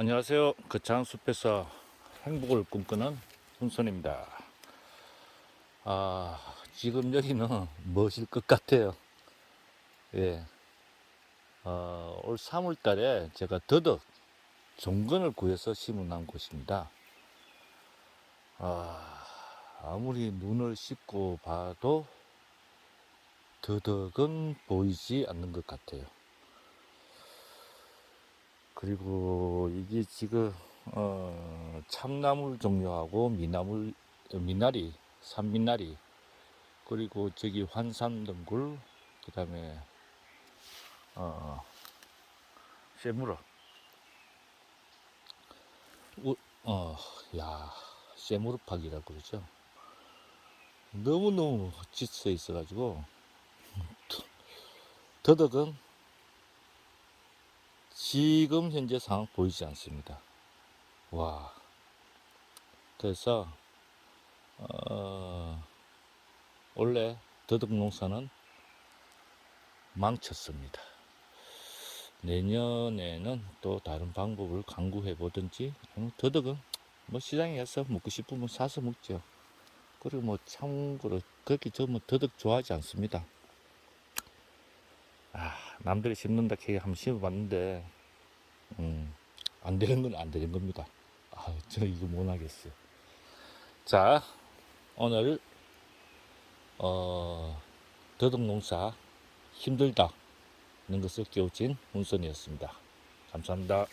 안녕하세요. 거창 숲에서 행복을 꿈꾸는 훈선입니다. 아, 지금 여기는 멋일 것 같아요. 예. 어, 올 3월 달에 제가 더덕 종근을 구해서 심어놓은 곳입니다. 아, 아무리 눈을 씻고 봐도 더덕은 보이지 않는 것 같아요. 그리고 이게 지금 어, 참나물 종류하고 미나물 어, 미나리 산미나리 그리고 저기 환산덩굴 그 다음에 어 쇠무로 어야 쇠무르팍이라고 그러죠. 너무 너무 짙어 있어가지고 더덕은 지금 현재 상황 보이지 않습니다. 와. 그래서 어, 원래 더덕 농사는 망쳤습니다. 내년에는 또 다른 방법을 강구해 보든지 더덕은 뭐 시장에 가서 먹고 싶으면 사서 먹죠. 그리고 뭐 참고로 그렇게 저뭐 더덕 좋아하지 않습니다. 아, 남들이 심는다 캐 한번 심어봤는데, 음, 안 되는 건 안 되는 겁니다. 아, 저 이거 못 하겠어요. 자, 오늘, 어, 더덕농사 힘들다. 는 것을 깨우친 문선이었습니다. 감사합니다.